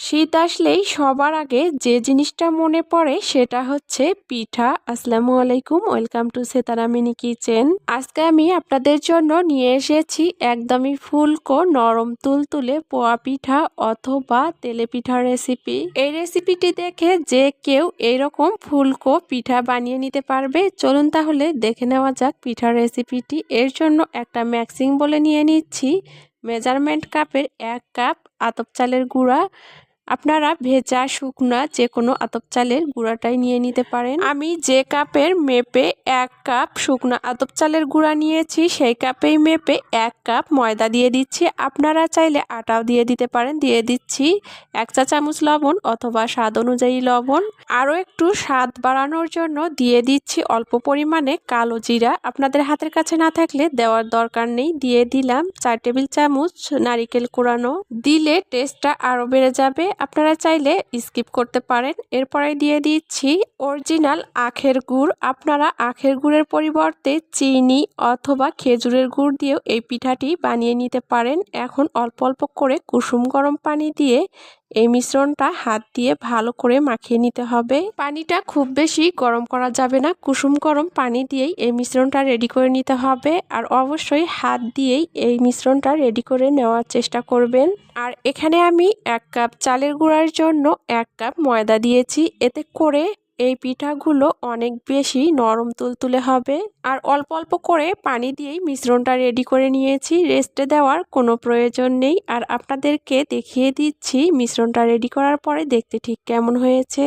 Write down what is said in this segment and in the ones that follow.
শীত আসলেই সবার আগে যে জিনিসটা মনে পড়ে সেটা হচ্ছে পিঠা। আসসালামু আলাইকুম, ওয়েলকাম টু সেতারামিনি কিচেন। আজকে আমি আপনাদের জন্য নিয়ে এসেছি একদমই ফুলকো নরম তুলতুলে পোয়া পিঠা অথবা তেলে পিঠার রেসিপি। এই রেসিপিটি দেখে যে কেউ এইরকম ফুলকো পিঠা বানিয়ে নিতে পারবে, চলুন তাহলে দেখে নেওয়া যাক পিঠার রেসিপিটি। এর জন্য একটা ম্যাক্সিং বলে নিয়ে নিচ্ছি। মেজারমেন্ট কাপের এক কাপ আতপ চালের গুঁড়া আপনারা ভেজা, শুকনা যে কোনো আতপ চালের গুঁড়াটাই নিয়ে নিতে পারেন। আমি যে কাপের মেপে এক কাপ শুকনো আতপ চালের গুঁড়া নিয়েছি, সেই কাপেই মেপে এক কাপ ময়দা দিয়ে দিচ্ছি। আপনারা চাইলে আটাও দিয়ে দিতে পারেন। দিয়ে দিচ্ছি এক চা চামচ লবণ অথবা স্বাদ অনুযায়ী লবণ। আরও একটু স্বাদ বাড়ানোর জন্য দিয়ে দিচ্ছি অল্প পরিমাণে কালো জিরা। আপনাদের হাতের কাছে না থাকলে দেওয়ার দরকার নেই। দিয়ে দিলাম চার টেবিল চামচ নারিকেল কোরানো। দিলে টেস্টটা আরও বেড়ে যাবে। আপনারা চাইলে স্কিপ করতে পারেন। এরপরে দিয়ে দিচ্ছি অরিজিনাল আখের গুড়। আপনারা আখের গুড়ের পরিবর্তে চিনি অথবা খেজুরের গুড় দিয়েও এই পিঠাটি বানিয়ে নিতে পারেন। এখন অল্প অল্প করে কুসুম গরম পানি দিয়ে এই মিশ্রণটা হাত দিয়ে ভালো করে মাখিয়ে নিতে হবে। পানিটা খুব বেশি গরম করা যাবে না। কুসুম গরম পানি দিয়েই এই মিশ্রণটা রেডি করে নিতে হবে। আর অবশ্যই হাত দিয়েই এই মিশ্রণটা রেডি করে নেওয়ার চেষ্টা করবেন। আর এখানে আমি এক কাপ চালের গুঁড়ার জন্য এক কাপ ময়দা দিয়েছি। এতে করে এই পিঠাগুলো অনেক বেশি নরম তুলতুলে হবে। আর অল্প অল্প করে পানি দিয়েই মিশ্রণটা রেডি করে নিয়েছি। রেস্টে দেওয়ার কোনো প্রয়োজন নেই। আর আপনাদেরকে দেখিয়ে দিচ্ছি মিশ্রণটা রেডি করার পরে দেখতে ঠিক কেমন হয়েছে।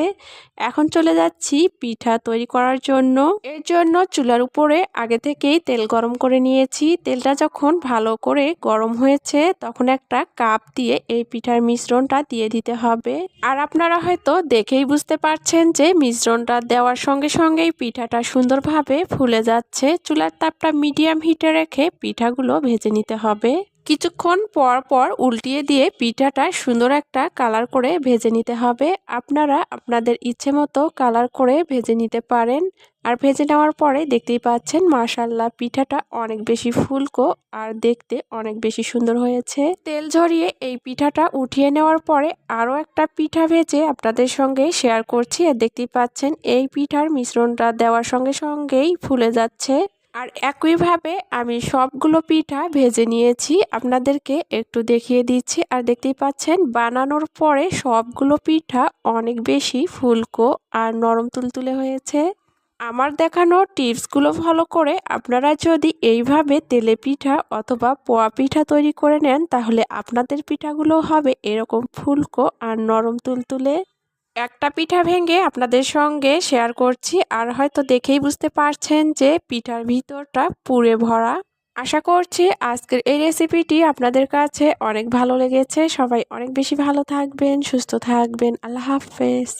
এখন চলে যাচ্ছি পিঠা তৈরি করার জন্য। এর জন্য চুলার উপরে আগে থেকেই তেল গরম করে নিয়েছি। তেলটা যখন ভালো করে গরম হয়েছে, তখন একটা কাপ দিয়ে এই পিঠার মিশ্রণটা দিয়ে দিতে হবে। আর আপনারা হয়তো দেখেই বুঝতে পারছেন যে মিশ্রণটা দেওয়ার সঙ্গে সঙ্গেই পিঠাটা সুন্দরভাবে ফুলে যাচ্ছে। চুলার তাপটা মিডিয়াম হিটে রেখে পিঠাগুলো ভেজে নিতে হবে। কিছুক্ষণ পর পর উল্টিয়ে দিয়ে পিঠাটা সুন্দর একটা কালার করে ভেজে নিতে হবে। আপনারা আপনাদের ইচ্ছে মতো কালার করে ভেজে নিতে পারেন। আর ভেজে নেওয়ার পরে দেখতেই পাচ্ছেন মাশাল্লাহ পিঠাটা অনেক বেশি ফুলকো আর দেখতে অনেক বেশি সুন্দর হয়েছে। তেল ঝরিয়ে এই পিঠাটা উঠিয়ে নেওয়ার পরে আরও একটা পিঠা ভেজে আপনাদের সঙ্গে শেয়ার করছি। আর দেখতেই পাচ্ছেন, এই পিঠার মিশ্রণটা দেওয়ার সঙ্গে সঙ্গেই ফুলে যাচ্ছে। আর একইভাবে আমি সবগুলো পিঠা ভেজে নিয়েছি। আপনাদেরকে একটু দেখিয়ে দিচ্ছি। আর দেখতেই পাচ্ছেন, বানানোর পরে সবগুলো পিঠা অনেক বেশি ফুলকো আর নরম তুলতুলে হয়েছে। আমার দেখানো টিপসগুলো ফলো করে আপনারা যদি এইভাবে তেলে পিঠা অথবা পোয়া পিঠা তৈরি করে নেন, তাহলে আপনাদের পিঠাগুলো হবে এরকম ফুলকো আর নরম তুলতুলে। একটা পিঠা ভেঙে আপনাদের সঙ্গে শেয়ার করছি আর হয়তো দেখেই বুঝতে পারছেন যে পিঠার ভিতরটা পুড়ে ভরা। আশা করছি আজকের এই রেসিপিটি আপনাদের কাছে অনেক ভালো লেগেছে। সবাই অনেক বেশি ভালো থাকবেন, সুস্থ থাকবেন। আল্লাহ হাফেজ।